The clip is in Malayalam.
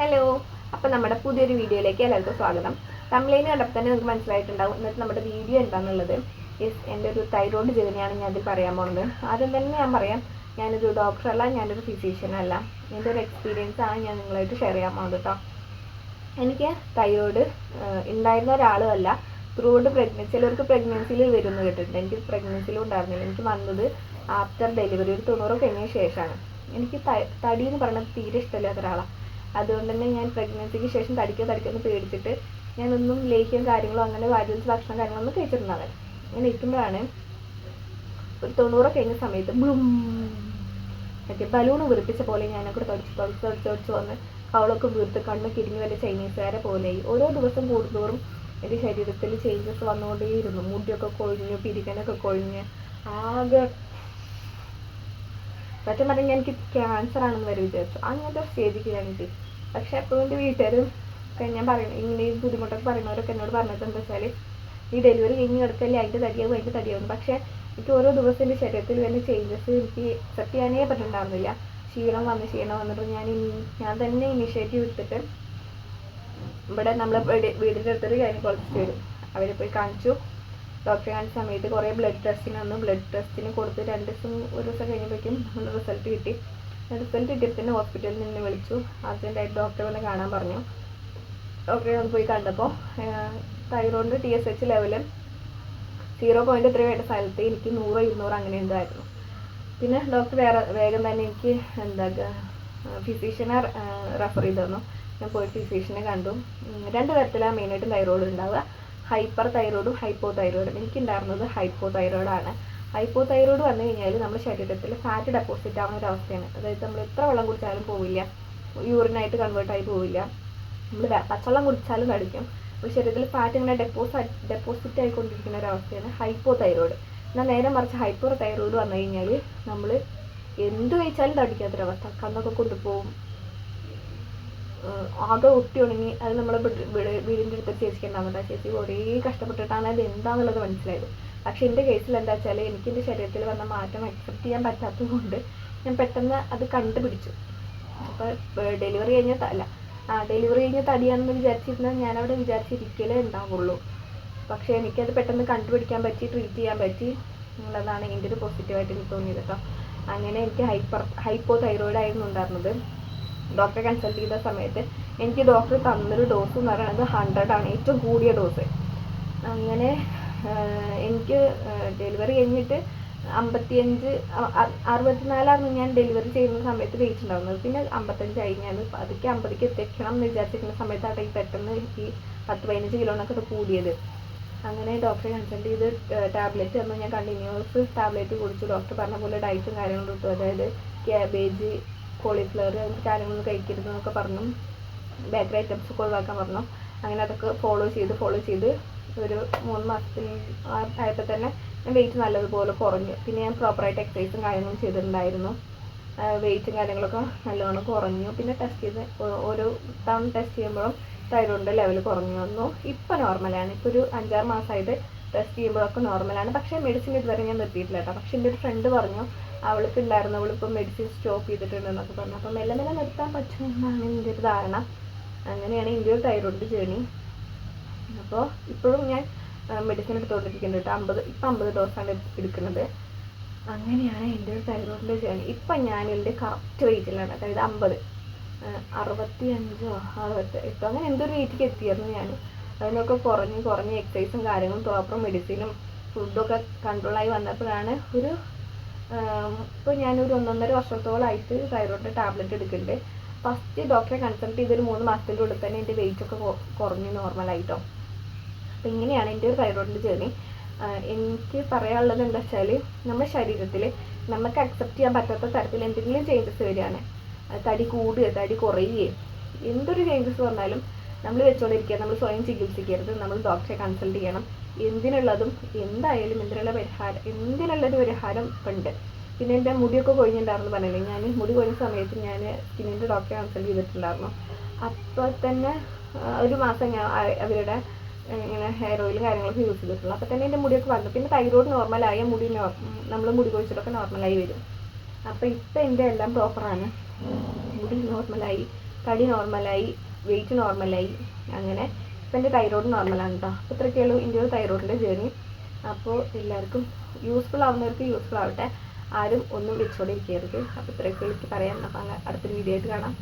ഹലോ അപ്പം നമ്മുടെ പുതിയൊരു വീഡിയോയിലേക്ക് എല്ലാവർക്കും സ്വാഗതം. തമിഴിന് കണ്ടപ്പോൾ തന്നെ നിങ്ങൾക്ക് മനസ്സിലായിട്ടുണ്ടാവും ഇന്നത്തെ നമ്മുടെ വീഡിയോ എന്താണെന്നുള്ളത് യെസ് എന്റെ ഒരു തൈറോയ്ഡ് ജേർണിയാണ് ഞാൻ അതിൽ പറയാൻ പോകുന്നത് ആദ്യം തന്നെ ഞാൻ പറയാം ഞാനൊരു ഡോക്ടറല്ല ഞാനൊരു അല്ല. എന്റെ ഒരു എക്സ്പീരിയൻസ് ആണ് ഞാൻ നിങ്ങളായിട്ട് ഷെയർ ചെയ്യാൻ പോകുന്നത് കേട്ടോ എനിക്ക് തൈറോയിഡ് ഉണ്ടായിരുന്ന ഒരാളും അല്ല. ത്രൂ പ്രഗ്നൻസി ചിലർക്ക് പ്രഗ്നൻസിയിൽ വരുന്നു കേട്ടിട്ടുണ്ട്. എനിക്ക് പ്രഗ്നൻസിയിലും ഉണ്ടായിരുന്നില്ല. എനിക്ക് വന്നത് ആഫ്റ്റർ ഡെലിവറി ഒരു തൊണ്ണൂറ് കഴിഞ്ഞ ശേഷമാണ്. എനിക്ക് തടി എന്ന് പറയുന്നത് തീരെ ഇഷ്ടമില്ലാത്ത ഒരാളാണ് അതുകൊണ്ട് തന്നെ ഞാൻ പ്രഗ്നൻസിക്ക് ശേഷം തടിക്കോ തടിക്കോ പേടിച്ചിട്ട് ഞാനൊന്നും ലേഹ്യം കാര്യങ്ങളോ അങ്ങനെ വാരിയൽസ് ഭക്ഷണം കാര്യങ്ങളൊന്നും കഴിച്ചിട്ടുണ്ടാവില്ല അങ്ങനെ ഇരിക്കുമ്പോഴാണ് ഒരു തൊണ്ണൂറ് കഴിഞ്ഞ സമയത്ത് മറ്റേ ബലൂൺ വീർപ്പിച്ച പോലെ ഞാനൊക്കെ തുടച്ച് തുടച്ച് തുടച്ച് തുടച്ച് വന്ന് കവളൊക്കെ വീർത്ത് കണ്ണ് കിരിഞ്ഞ് വല്ല ചൈനീസുകാരെ പോലെയായി ഓരോ ദിവസം കൂടുന്തോറും എന്റെ ശരീരത്തിൽ ചേഞ്ചസ് വന്നുകൊണ്ടേയിരുന്നു. മുടിയൊക്കെ കൊഴിഞ്ഞു പിരികനൊക്കെ കൊഴിഞ്ഞ്. ആകെ സത്യം പറഞ്ഞാൽ എനിക്ക് ക്യാൻസർ ആണെന്ന് വരെ വിചാരിച്ചു. അങ്ങനത്തെ സ്റ്റേജിക്ക് ഞാൻ എത്തി പക്ഷെ അപ്പോൾ എന്റെ വീട്ടുകാരും ഒക്കെ ഞാൻ പറയുന്നത് ഇങ്ങനെ ഈ ബുദ്ധിമുട്ടൊക്കെ പറയുന്നവരൊക്കെ എന്നോട് പറഞ്ഞത് എന്താ വെച്ചാൽ ഈ ഡെലിവറി കഴിഞ്ഞ് കിടക്കല്ലേ അതിന്റെ തടിയാവും അതിന്റെ തടിയാവും പക്ഷേ എനിക്ക് ഓരോ ദിവസം എന്റെ ശരീരത്തിൽ വരുന്ന ചേഞ്ചസ് എനിക്ക് സത്യാനേ പറ്റുന്നുണ്ടായിരുന്നില്ല ക്ഷീണം വന്ന് ക്ഷീണം വന്നിട്ട് ഞാൻ ഞാൻ തന്നെ ഇനിഷ്യേറ്റീവ് എടുത്തിട്ട് ഇവിടെ നമ്മളെ വീടിന്റെ അടുത്തൊരു ഗൈനക്കോളജിസ്റ്റ് വരും. അവരെ പോയി കാണിച്ചു. ഡോക്ടറെ കാണിച്ച സമയത്ത് കുറേ ബ്ലഡ് ടെസ്റ്റിന് വന്നു ബ്ലഡ് ടെസ്റ്റിന് കൊടുത്ത് രണ്ട് ദിവസം ഒരു ദിവസം കഴിഞ്ഞപ്പോഴേക്കും നമ്മൾ റിസൾട്ട് കിട്ടി. റിസൾട്ട് കിട്ടിയപ്പോൾ തന്നെ ഹോസ്പിറ്റലിൽ നിന്ന് വിളിച്ചു. അർജന്റായിട്ട് ഡോക്ടറെ വന്ന് കാണാൻ പറഞ്ഞു. ഡോക്ടറെ ഒന്ന് പോയി കണ്ടപ്പോൾ thyroid T S H level zero point എത്ര വേണ്ട സ്ഥലത്ത് എനിക്ക് നൂറോ ഇരുന്നൂറ് അങ്ങനെ എന്തായിരുന്നു. പിന്നെ ഡോക്ടർ വേറെ വേഗം തന്നെ എനിക്ക് എന്താ ഫിസീഷ്യനെ റെഫർ ചെയ്തു തന്നു. ഞാൻ പോയി ഫിസീഷ്യനെ കണ്ടു. രണ്ട് തരത്തിലാണ് മെയിനായിട്ടും തൈറോയിഡ് ഉണ്ടാവുക. ഹൈപ്പർ തൈറോയിഡും ഹൈപ്പോ തൈറോയിഡും എനിക്കുണ്ടായിരുന്നത് ഹൈപ്പോ തൈറോയിഡാണ് ഹൈപ്പോ തൈറോയിഡ് വന്നു കഴിഞ്ഞാൽ നമ്മുടെ ശരീരത്തിൽ ഫാറ്റ് ഡെപ്പോസിറ്റ് ആവുന്ന ഒരു അവസ്ഥയാണ് അതായത് നമ്മൾ എത്ര വെള്ളം കുടിച്ചാലും പോവില്ല. യൂറിനായിട്ട് കൺവേർട്ട് ആയി പോവില്ല. നമ്മൾ പച്ചവെള്ളം കുടിച്ചാലും തടിക്കും നമ്മുടെ ശരീരത്തിൽ ഫാറ്റ് ഇങ്ങനെ ഡെപ്പോസിറ്റ് ഡെപ്പോസിറ്റ് ആയിക്കൊണ്ടിരിക്കുന്ന ഒരു അവസ്ഥയാണ് ഹൈപ്പോ തൈറോയിഡ് എന്നാൽ നേരെ മറിച്ച് ഹൈപ്പർ തൈറോയിഡ് വന്നു കഴിഞ്ഞാൽ നമ്മൾ എന്ത് കഴിച്ചാലും തടിക്കാത്തൊരവസ്ഥ. കണ്ണൊക്കെ കൊണ്ടുപോകും. ആകെ ഒട്ടി ഉണങ്ങി അത് നമ്മുടെ വീടിന്റെ അടുത്ത് ചേച്ചിക്ക് ആ ചേച്ചി കുറേ കഷ്ടപ്പെട്ടിട്ടാണ് അത് എന്താണെന്നുള്ളത് മനസ്സിലായത്. പക്ഷെ എന്റെ കേസിൽ എന്താ വെച്ചാൽ എനിക്ക് എന്റെ ശരീരത്തിൽ വന്ന മാറ്റം അക്സെപ്റ്റ് ചെയ്യാൻ പറ്റാത്തത് കൊണ്ട് ഞാൻ പെട്ടെന്ന് അത് കണ്ടുപിടിച്ചു. അപ്പോൾ ഡെലിവറി കഴിഞ്ഞ അല്ല ആ ഡെലിവറി കഴിഞ്ഞ തടിയാണെന്ന് വിചാരിച്ചിരുന്നാൽ ഞാനവിടെ വിചാരിച്ചിരിക്കലേ ഉണ്ടാവുള്ളൂ. പക്ഷേ എനിക്കത് പെട്ടെന്ന് കണ്ടുപിടിക്കാൻ പറ്റി ട്രീറ്റ് ചെയ്യാൻ പറ്റി എന്നുള്ളതാണ് എന്റെ ഒരു പോസിറ്റീവായിട്ട് എനിക്ക് തോന്നിയത് കേട്ടോ. അങ്ങനെ എനിക്ക് ഹൈപ്പർ ഹൈപ്പോ തൈറോയിഡ് ആയിരുന്നു ഉണ്ടായിരുന്നത്. ഡോക്ടറെ കൺസൾട്ട് ചെയ്ത സമയത്ത് എനിക്ക് ഡോക്ടർ തന്നൊരു ഡോസ് എന്ന് പറയുന്നത് ഹൺഡ്രഡ് ആണ് ഏറ്റവും കൂടിയ ഡോസ് അങ്ങനെ എനിക്ക് ഡെലിവറി കഴിഞ്ഞിട്ട് അമ്പത്തിയഞ്ച് അറുപത്തിനാലായിരുന്നു ഞാൻ ഡെലിവറി ചെയ്യുന്ന സമയത്ത് വെയിറ്റ് ഉണ്ടാകുന്നത് പിന്നെ അമ്പത്തഞ്ചായി ഞാൻ പതുക്കെ അമ്പതിക്ക് എത്തിക്കണം എന്ന് വിചാരിച്ചിരിക്കുന്ന സമയത്താണ് ഈ പെട്ടെന്ന് ഈ പത്ത് പതിനഞ്ച് കിലോണൊക്കെ ഇത് കൂടിയത്. അങ്ങനെ ഡോക്ടറെ കൺസൾട്ട് ചെയ്ത് ടാബ്ലറ്റ് തന്നു ഞാൻ കണ്ടിന്യൂസ് ടാബ്ലറ്റ് കുടിച്ചു. ഡോക്ടർ പറഞ്ഞ പോലെ ഡയറ്റും കാര്യങ്ങളും കിട്ടും അതായത് ക്യാബേജ് കോളിഫ്ലവർ അങ്ങനത്തെ കാര്യങ്ങളൊന്നും കഴിക്കരുത് എന്നൊക്കെ പറഞ്ഞു. ബേക്കറി ഐറ്റംസ് ഒക്കെ ഒഴിവാക്കാൻ പറഞ്ഞു. അങ്ങനെ അതൊക്കെ ഫോളോ ചെയ്ത് ഫോളോ ചെയ്ത് ഒരു മൂന്ന് മാസത്തിൽ ആയപ്പോൾ തന്നെ വെയിറ്റ് നല്ലതുപോലെ കുറഞ്ഞു. പിന്നെ ഞാൻ പ്രോപ്പറായിട്ട് എക്സസൈസും കാര്യങ്ങളും ചെയ്തിട്ടുണ്ടായിരുന്നു. വെയിറ്റും കാര്യങ്ങളൊക്കെ നല്ലോണം കുറഞ്ഞു. പിന്നെ ടെസ്റ്റ് ചെയ്ത് ഓരോ തവണ ടെസ്റ്റ് ചെയ്യുമ്പോഴും തൈറോയിഡിന്റെ ലെവൽ കുറഞ്ഞു വന്നു. ഇപ്പോൾ നോർമലാണ് ഇപ്പോൾ ഒരു അഞ്ചാറ് മാസമായിട്ട് ടെസ്റ്റ് ചെയ്യുമ്പോഴൊക്കെ നോർമലാണ് പക്ഷേ മെഡിസിൻ ഇതുവരെ ഞാൻ നിർത്തിയിട്ടില്ല കേട്ടോ. പക്ഷേ എന്റെ ഒരു ഫ്രണ്ട് പറഞ്ഞു അവൾക്ക് ഉണ്ടായിരുന്നു അവളിപ്പോൾ മെഡിസിൻ സ്റ്റോപ്പ് ചെയ്തിട്ടുണ്ടെന്നൊക്കെ പറഞ്ഞു. അപ്പം മെല്ലെ മെല്ലെ നിർത്താൻ പറ്റുമെന്നാണ് എന്റെ ഒരു ധാരണ. അങ്ങനെയാണ് എന്റെ ഒരു തൈറോയിഡ് ജേണി അപ്പോൾ ഇപ്പോഴും ഞാൻ മെഡിസിൻ എടുത്തുകൊണ്ടിരിക്കുന്നുണ്ട് കേട്ടോ. അമ്പത് ഇപ്പം അമ്പത് ഡോസാണ് എടുക്കുന്നത്. അങ്ങനെയാണ് എന്റെ ഒരു തൈറോയിഡിന്റെ ജേണി ഇപ്പം ഞാൻ എന്റെ കറക്റ്റ് വെയിറ്റിലാണ് അതായത് അമ്പത് അറുപത്തി അഞ്ചോ അറുപത്തി എട്ടോ അങ്ങനെ എന്തൊരു വെയിറ്റിക്ക് എത്തിയായിരുന്നു ഞാൻ. അതിനൊക്കെ കുറഞ്ഞ് കുറഞ്ഞ് എക്സസൈസും കാര്യങ്ങളും പ്രോപ്പർ മെഡിസിനും ഫുഡൊക്കെ കൺട്രോളായി വന്നപ്പോഴാണ് ഒരു ഇപ്പോൾ ഞാനൊരു ഒന്നൊന്നര വർഷത്തോളമായിട്ട് തൈറോയിഡ് ടാബ്ലറ്റ് എടുക്കുന്നുണ്ട് ഫസ്റ്റ് ഡോക്ടറെ കൺസൾട്ട് ചെയ്തൊരു മൂന്ന് മാസത്തിന്റെ ഉള്ളിൽ തന്നെ എന്റെ വെയിറ്റ് ഒക്കെ കുറഞ്ഞു നോർമലായിട്ടോ അപ്പം ഇങ്ങനെയാണ് എന്റെ ഒരു തൈറോയിഡിന്റെ ജേർണി എനിക്ക് പറയാനുള്ളത് എന്താ വെച്ചാൽ നമ്മുടെ ശരീരത്തിൽ നമുക്ക് അക്സെപ്റ്റ് ചെയ്യാൻ പറ്റാത്ത തരത്തിൽ എന്തെങ്കിലും ചേഞ്ചസ് വരികയാണ്. തടി കൂടുക തടി കുറയുകയും എന്തൊരു ചേഞ്ചസ് വന്നാലും നമ്മൾ വെച്ചുകൊണ്ടിരിക്കുക നമ്മൾ സ്വയം ചികിത്സിക്കരുത് നമ്മൾ ഡോക്ടറെ കൺസൾട്ട് ചെയ്യണം. എന്തിനുള്ളതും എന്തായാലും എന്തിനുള്ള പരിഹാരം എന്തിനുള്ളൊരു പരിഹാരം ഉണ്ട്. പിന്നെ എന്റെ മുടിയൊക്കെ കൊഴിഞ്ഞിട്ടുണ്ടായിരുന്നു പറഞ്ഞില്ലേ? ഞാൻ മുടി കൊഴിഞ്ഞ സമയത്ത് ഞാൻ സ്കിന്നിന്റെ ഡോക്ടറെ കൺസൾട്ട് ചെയ്തിട്ടുണ്ടായിരുന്നു. അപ്പോൾ തന്നെ ഒരു മാസം ഞാൻ അവരുടെ ഇങ്ങനെ ഹെയർ ഓയിൽ കാര്യങ്ങളൊക്കെ യൂസ് ചെയ്തിട്ടുള്ളൂ. അപ്പോൾ തന്നെ എന്റെ മുടിയൊക്കെ വന്നു പിന്നെ തൈറോയ്ഡ് നോർമലായ മുടി നമ്മൾ മുടി കൊഴിച്ചിട്ടൊക്കെ നോർമലായി വരും. അപ്പോൾ ഇപ്പം എന്റെ എല്ലാം പ്രോപ്പറാണ് മുടി നോർമലായി തടി നോർമലായി വെയിറ്റ് നോർമലായി അങ്ങനെ ഇപ്പം എന്റെ തൈറോയ്ഡ് നോർമലാണ് കേട്ടോ അപ്പോൾ ഇത്രയൊക്കെയുള്ളൂ എന്റെ ഒരു തൈറോയിഡിന്റെ ജേർണി അപ്പോൾ എല്ലാവർക്കും യൂസ്ഫുൾ ആവുന്നവർക്ക് യൂസ്ഫുൾ ആവട്ടെ. ആരും ഒന്നും വെച്ചുകൊണ്ടിരിക്കരുത് അപ്പോൾ ഇത്രയൊക്കെ എനിക്ക് പറയാം അപ്പോൾ അടുത്തൊരു വീഡിയോ ആയിട്ട് കാണാം.